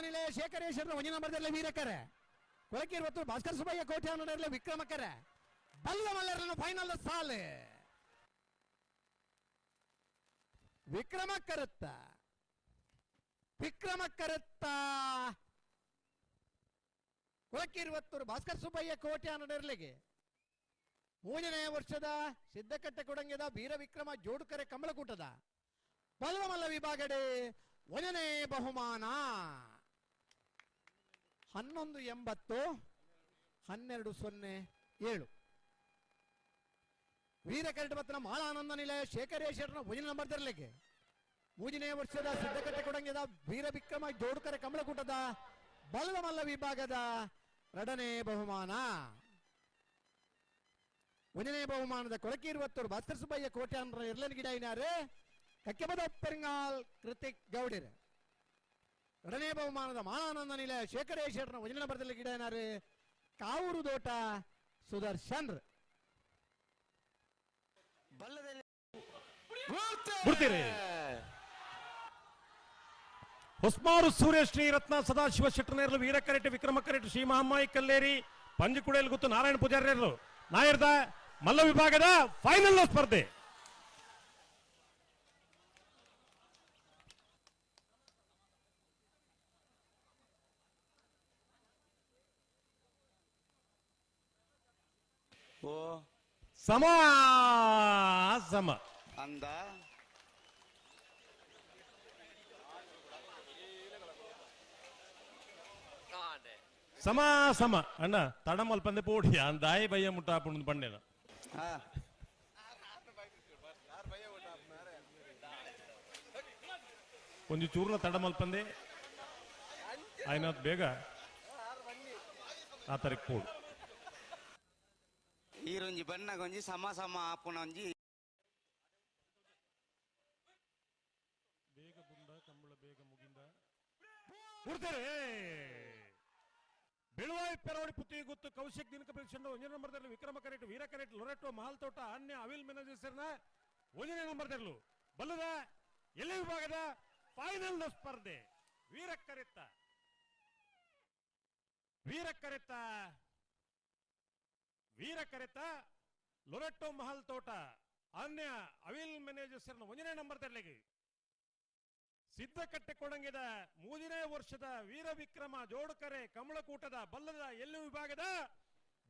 ನಿಲಯ ಶೇಖರೇಶ್ವರ ಒಂಜಿನ ಮರದಲ್ಲಿ ವೀರಕರೆ ಕೊಳಕೀರ್ ಹೊತ್ತು ಭಾಸ್ಕರ್ ಸುಬ್ಬಯ್ಯ ಕೋಟೆ ಅನ್ನೋದ್ರಲ್ಲಿ ವಿಕ್ರಮಕರೆ. ಬಲ್ಲ ಮಲ್ಲರನ್ನು ಫೈನಲ್ ಸಾಲೆ. ವಿಕ್ರಮ ಕರುತ್ತ ವಿಕ್ರಮ ಕರುತ್ತ ಕೊಳಕೀರ್ವತ್ತೂರು ಭಾಸ್ಕರ್ ಸುಬ್ಬಯ್ಯ ಕೋಟೆ ಅನ್ನೋದರಲ್ಲಿಗೆ ಮೂರನೇ ವರ್ಷದ ಸಿದ್ದಕಟ್ಟೆ ಕೊಡಂಗದ ವೀರ ವಿಕ್ರಮ ಜೋಡುಕರೆ ಕಮಲಕೂಟದ. ಬಲ್ವಮಲ್ಲ ವಿಭಾಗಡೆ ಒಂದನೇ ಬಹುಮಾನ. ಹನ್ನೊಂದು ಎಂಬತ್ತು, ಹನ್ನೆರಡು ಸೊನ್ನೆ ಏಳು. ವೀರ ಕರಟಬತ್ತನ ಮಾಲಾನಂದ ನಿಲಯ ಶೇಖರೇಶ್ವರನ ಭೂಜನ ನಂಬರ್ದರ್ಲಿಕ್ಕೆ ಮೂಜನೇ ವರ್ಷದ ಸಿದ್ಧಕಟ್ಟೆ ಕೊಡಂಗಿದ ವೀರ ವಿಕ್ರಮ ಜೋಡುಕರೆ ಕಮಲಕೂಟದ ಬಲ್ವಮಲ್ಲ ವಿಭಾಗದ ಎರಡನೇ ಬಹುಮಾನ. ಒಂದನೇ ಬಹುಮಾನದ ಕೊಳಕೀರ್ವತ್ತೂರು ಭಾಸ್ಕರ್ ಸುಬ್ಬಯ್ಯ ಕೋಟೆ ಅಂದ್ರೆ ಇರ್ಲನ್ ಗಿಡ ಇನಾರು ಕಕ್ಕೆಬದ ಪೆರಿಂಗಾಲ್ ಕೃತಿಕ್ ಗೌಡಿರ್. ಎರಡನೇ ಬಹುಮಾನದ ಮಾನಾನಂದ ನಿಲಯ ಶೇಖರೇಶ್ವರನ ವಜನ ಬರದಲ್ಲಿ ಗಿಡ ಏನಾರು? ಕಾವೂರು ದೋಟ ಸುದರ್ಶನ್ ಬಿಡ್ತೀರಿ ಹೊಸ್ಮಾರು ಸೂರ್ಯ ಶ್ರೀ ರತ್ನ ಸದಾಶಿವ ಶೆಟ್ಟನೇರ್ಲು ವೀರ ಕರೆಟ್ ವಿಕ್ರಮ ಕರೆಟ್ ಶ್ರೀ ಮಹಮ್ಮಾಯಿ ಕಲ್ಲೇರಿ ಪಂಜಿಕುಡೆಯಲ್ಲಿ ಗೊತ್ತು ನಾರಾಯಣ ಪೂಜಾರ್ಯರು ನಾಯರ್ದ ಮಲ್ಲ ವಿಭಾಗದ ಫೈನಲ್ ಸ್ಪರ್ಧೆ. ಓ ಸಮ ಸಮ ಅಂದ ಸಮ ಸಮ ಅಣ್ಣ ತಡಮಲ್ ಪಂದೆ ಪೋಡಿ ಅಂದಾಯಿ ಬಯ್ಯ ಮುಟ್ಟಾಪುಣ್ ಪಂಡೇನ ಹಾ ಒಂದು ಚೂರ್ನ ತಡಮಲ್ ಪಂದೆ ಆಯ್ನ ಬೇಗ ಆ ತರಕ್ ಪೋಡು ಈರೊಂಜಿ ಬಣ್ಣಗೊಂಜಿ ಸಮ ಸಮ ಆಪುನ ಒಂಜಿ ಬೇಗ ಬುಂಡ ಕಂಬಳ ಬೇಗ ಮುಗಿಂದ. ಕೊಡ್ತಾರೆ ಬೆಳುವಾಯಿ ಪೆರವಡಿ ಪುತ್ತಿ ಗೊತ್ತು ಕೌಶಿಕ್ ದಿನಕ ಪರೀಕ್ಷೆ ಒಂದನೇ ನಂಬರ್ದಲ್ಲಿ ವಿಕ್ರಮ ಕರೆಟ್ ವೀರ ಕರೆಟ್ ಲೊರೆಟೋ ಮಹಾಲ್ ತೋಟ ಅನ್ಯ ಅವಿಲ್ ಮ್ಯಾನೇಜರ್ನ ಒಂದನೇ ನಂಬರ್ದಲ್ಲೂ ಬಲ್ಲದ ಎಲೆ ವಿಭಾಗದ ಫೈನಲ್ ಸ್ಪರ್ಧೆ? ವೀರ ಕರೆತ್ತ ವೀರ ಕರೆತ್ತ ವೀರ ಕರೆತ, ಲೊರಟ್ಟು ಮಹಲ್ ತೋಟ, ಅನ್ಯ ಅವಿಲ್ ಮ್ಯಾನೇಜರ್ಸ್ನ ಒಂದನೇ ನಂಬರ್ದಲ್ಲಿಗೆ ಸಿದ್ಧಕಟ್ಟೆ ಕೊಡಂಗಿದ ಮೂರನೇ ವರ್ಷದ ವೀರ ವಿಕ್ರಮ ಜೋಡುಕರೆ ಕಮಲಕೂಟದ ಬಲ್ಲದ ಎಲ್ಲಿ ವಿಭಾಗದ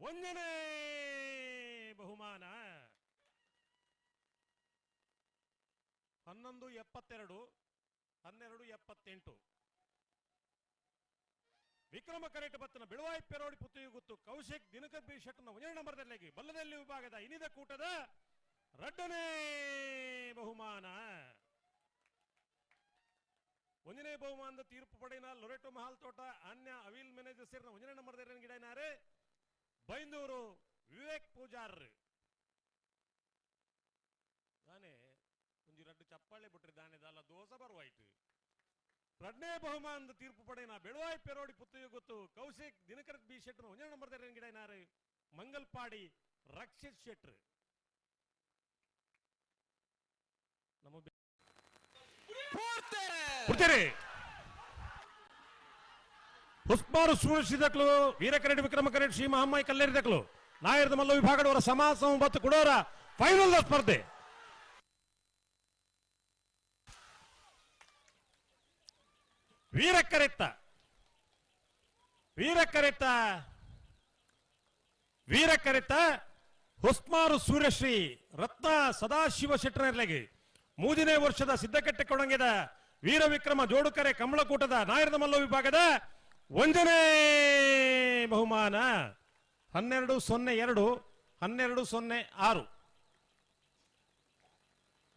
ಒಂದನೇ ಬಹುಮಾನ. ಹನ್ನೊಂದು ಎಪ್ಪತ್ತೆರಡು, ಹನ್ನೆರಡು ಎಪ್ಪತ್ತೆಂಟು. ವಿಕ್ರಮ ಕರೆಟ್ ಬತ್ತನ ಬಿಳುವಾಯಿ ಪೆರೋಡಿ ಪುತ್ತಿಗೆ ಗೊತ್ತು ಕೌಶಿಕ್ ದಿನಕರ್ ಬಿ ಶೆಟ್ನ ಒಂದನೇ ನಂಬರ್ದಲ್ಲಿ ಬಲ್ಲದಲ್ಲಿ ವಿಭಾಗದ ಇನಿದ ಕೂಟದ ರಡ್ಡನೇ ಬಹುಮಾನ. ಒಂದನೇ ಬಹುಮಾನದ ತೀರ್ಪು ಪಡೆಯಿನ ಲೊರೆಟೋ ಮಹಾಲ್ ತೋಟ ಅನ್ಯ ಅವಿಲ್ ಮ್ಯಾನೇಜರ್ ಸೇರಿನ ಒಂದನೇ ನಂಬರ್ ಗಿಡನಾರೆ ಬೈಂದೂರು ವಿವೇಕ್ ಪೂಜಾರ್ ಒಂಜಿ ರಡ್ಡು ಚಪ್ಪಾಳೆ ಬಿಟ್ರಿ ದಾನೆ, ದಾಲ ದೋಸ ಬರುವಾಯ್ತು. ಎರಡನೇ ಬಹುಮಾನದ ತೀರ್ಪು ಪಡೆಯಿನ ಬೆಳವಾಯಿ ಪೆರೋಡಿ ಪುತ್ತಿಗೆ ಗೊತ್ತು. ಕೌಶಿಕ್ ದಿನಕರ ಬಿ ಶೆಟ್ರು ಒಂದೇ ನಂಬರ್ ಗಿಡ ಏನಾರು ಮಂಗಲ್ಪಾಡಿ ರಕ್ಷಿತ್ ಶೆಟ್ರು. ನಮ್ಮ ಹುಸ್ಮಾರು ಸೂರಿಸಿದಕ್ಲು ವೀರ ಕರೆಡ್ ವಿಕ್ರಮ ಕರೆಡ್ ಶ್ರೀ ಮಹಾಮಾಯಿ ಕಲ್ಲೇರಿದಕ್ಲು ನಾಯರದ ಮಲ್ಲ ವಿಭಾಗದವರ ಸಮಾಸ ಮತ್ತು ಕೊಡೋರ ಫೈನಲ್ ಸ್ಪರ್ಧೆ. ವೀರ ಕರೆತ್ತ ವೀರ ಕರೆತ್ತ ವೀರ ಕರೆತ ಹುಸ್ಮಾರು ಸೂರ್ಯಶ್ರೀ ರತ್ನ ಸದಾಶಿವ ಶೆಟ್ಟನರ್ಲೆಗೆ ಮೂದಿನೇ ವರ್ಷದ ಸಿದ್ಧಕಟ್ಟೆ ಕೊಡಂಗಿದ ವೀರ ವಿಕ್ರಮ ಜೋಡುಕರೆ ಕಮಲಕೂಟದ ನಾಯರದ ಮಲ್ಲ ವಿಭಾಗದ ಒಂದನೇ ಬಹುಮಾನ. ಹನ್ನೆರಡು ಸೊನ್ನೆ ಎರಡು, ಹನ್ನೆರಡು ಸೊನ್ನೆ ಆರು.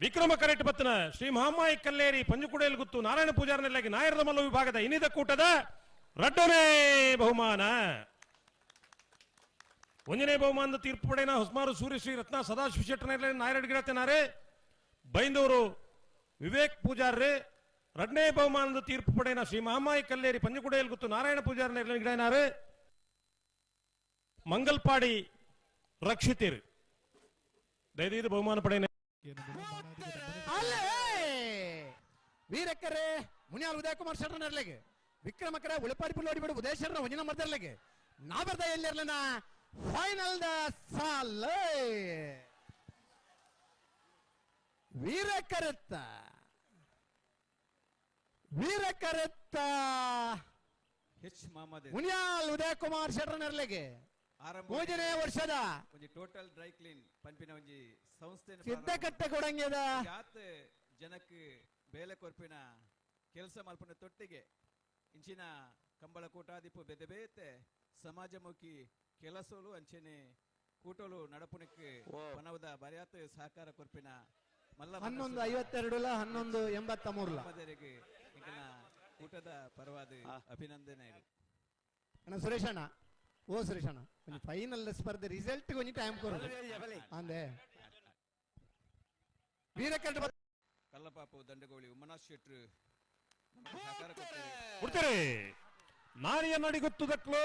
ವಿಕ್ರಮ ಕರೆಟ್ ಬತ್ತನ ಶ್ರೀ ಮಹಾಮಾಯಿ ಕಲ್ಲೇರಿ ಪಂಜುಕುಡಿಯಲ್ಲಿ ಗುತ್ತು ನಾರಾಯಣ ಪೂಜಾರನೆಲ್ಲಾಗಿ ನಾಯರದ ಮಲ್ಲ ವಿಭಾಗದ ಇನಿದ ಕೂಟದ ಎರಡನೇ ಬಹುಮಾನ ಒಂದನೇ ಬಹುಮಾನದ ತೀರ್ಪು ಪಡೆನ ಹೊಸ್ಮಾರು ಸೂರ್ಯಶ್ರೀ ರತ್ನ ಸದಾಶಿವ ಶೆಟ್ಟನ ನಾಯರಡ್ ಗಿಡತೆನಾರೆ ಬೈಂದೂರು ವಿವೇಕ್ ಪೂಜಾರ್ರೆ ಎರಡನೇ ಬಹುಮಾನದ ತೀರ್ಪು ಪಡೆನ ಶ್ರೀ ಮಹಾಮಾಯಿ ಕಲ್ಲೇರಿ ಪಂಜುಕುಡಿಯಲ್ಲಿ ಗುತ್ತು ನಾರಾಯಣ ಪೂಜಾರನ ಗಿಡನಾರೆ ಮಂಗಲ್ಪಾಡಿ ರಕ್ಷಿತೀರ್ ದಯದೀದು ಬಹುಮಾನ ಪಡೆನ ಅಲ್ಲೇ ವೀರಕ್ಕರೆ ಮುನಿಯಾಲ್ ಉದಯ ಕುಮಾರ್ ಶೆಟ್ಟರ್ ವಿಕ್ರಮಕರ ಉಳಿಪಾಡಿ ಪುಲ್ಲೋಡಿ ಬಿಡು ಉದಯ ಶರಣ ಒಂಜಿನ ಮರ್ದರ್ಲಿಗೆ ನಾ ಬರ್ದ ಎಲ್ಲಿರ್ಲನ? ಫೈನಲ್ ದ ಸಾಲ್. ವೀರಕರತ್ತ. ವೀರಕರತ್ತ. ವೀರ ಕರುತ್ತ ಹೆಚ್ ಮಹಮ್ಮದ್ ಮುನಿಯಾಲ್ ಉದಯ ಕುಮಾರ್ ಆರಂಭ ಮೂಜನೇ ವರ್ಷದ. ಒಂಜಿ ಟೋಟಲ್ ಡ್ರೈ ಕ್ಲೀನ್ ಪಂಪಿನ ಒಂಜಿ ಸಂಸ್ಥೆ ಸಿದ್ಧಕಟ್ಟೆ ಕೊಡಂಗ್ಯದ ಯಾತ್ ಜನಕ್ ಬೇಲೆ ಕೊರ್ಪಿನ ಕೆಲಸ ಮಲ್ಪನ ತೊಟ್ಟಿಗೆ. ಇಂಚಿನ ಕಂಬಳ ಕೂಟಾದಿಪ್ಪು ಬೆದೆ ಬೇತೆ ಸಮಾಜಮುಖಿ ಕೆಲಸಲು ಅಂಚಿನ ಕೂಟಲು ನಡಪುಣಕ್ಕೆ ಮನವದ ಪನವದ ಬರ್ಯಾತ್ ಸಹಕಾರ ಕೊರ್ಪಿನ ಮಲ್ಲ ಹನ್ನೊಂದು ಐವತ್ತೆರಡುಲ ಹನ್ನೊಂದು ಎಂಬತ್ತ ಮೂರು ಕೂಟದ ಪರವಾದ. ಅಭಿನಂದನೆ ಅಣ್ಣ ಸುರೇಶಣ್ಣ ಓ ಸುರೇಶಣ್ಣ ಫೈನಲ್ ಸ್ಪರ್ಧೆ ರಿಸಲ್ಟ್ ಕೊಂಚ ಟೈಮ್ ಕೊಡೋದು ಅಂದೆ. ವೀರಕಂಠ ಕಲ್ಲಪಾಪು ದಂಡಗೋಳಿ ಉಮ್ಮನಾಥ್ ಶೆಟ್ರು ಕೊಡ್ತಾರೆ ನಾರಿಯ ನಡಿಗುತ್ತುದಕ್ಲು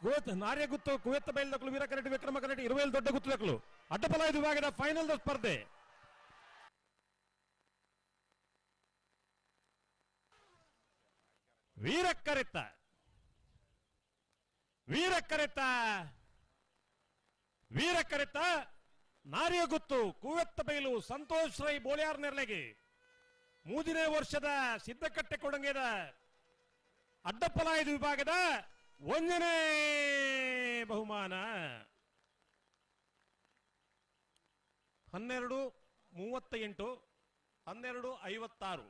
ಗೋತ್ ನಾರ್ಯ ಗುತ್ತು ಕುವೆತ್ತ ಬಯಲ್ದಕ್ಲು ವೀರ ಕರಟಿ ವಿಕ್ರಮ ಕರಟಿ ಇರುವೆಲ್ ದೊಡ್ಡ ಗುತ್ತುದಕ್ಲು ಅಡ್ಡಫಲ ಇದು ವಿಭಾಗದ ಫೈನಲ್ ಸ್ಪರ್ಧೆ. ವೀರ ಕರೆತ ವೀರ ಕರೆತ ವೀರ ಕರೆತ ನಾರಿಯ ಗುತ್ತು, ಕುವೆತ್ತ ಬೈಲು, ಸಂತೋಷ್ ರೈ, ಬೋಳಿಯಾರ್ ನೆರಳಿಗೆ ಮೂದಿನೇ ವರ್ಷದ ಸಿದ್ದಕಟ್ಟೆ ಕೊಡಂಗೇದ ಅಡ್ಡಪಲಾಯದ ವಿಭಾಗದ ಒಂದನೇ ಬಹುಮಾನ. ಹನ್ನೆರಡು ಮೂವತ್ತ ಎಂಟು ಹನ್ನೆರಡು, ಐವತ್ತಾರು.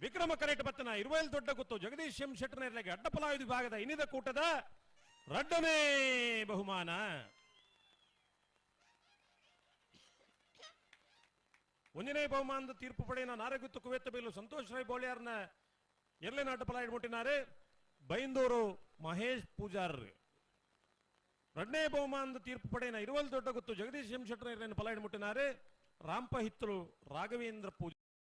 ವಿಕ್ರಮ ಕರೆಟ್ ಬತ್ತನ ದೊಡ್ಡ ಗುತ್ತು, ಜಗದೀಶ್ ಎಂ ಶೆಟ್ಟರ್ನೆರಳೆಗೆ ಅಡ್ಡಪಲಾಯದ ವಿಭಾಗದ ಇನ್ನಿದ ಕೂಟದ ರಡ್ಡನೇ ಬಹುಮಾನ. ಒಂದನೇ ಬಹುಮಾನದ ತೀರ್ಪು ಪಡೆಯ ನಾರಗುತ್ತು ಕುವೆತ್ತ ಬೇಲು ಸಂತೋಷ್ ರೈ ಬೋಳಿಯಾರ್ನ ಎಲ್ಲೇ ನಾಟ ಫಲ ಇಡ್ಬಿಟ್ಟಿದ್ದಾರೆ ಬೈಂದೂರು ಮಹೇಶ್ ಪೂಜಾರ್ರಿ. ಎರಡನೇ ಬಹುಮಾನದ ತೀರ್ಪು ಪಡೆಯನ ಇರುವಲ್ ದೊಡ್ಡ ಗೊತ್ತು ಜಗದೀಶ್ ಎಂ ಶೆಟ್ಟರ್ ಫಲ ಇಡ್ಬಿಟ್ಟಿದ್ದಾರೆ ರಾಂಪ ಹಿತ್ತಲು ರಾಘವೇಂದ್ರ ಪೂಜಾರ್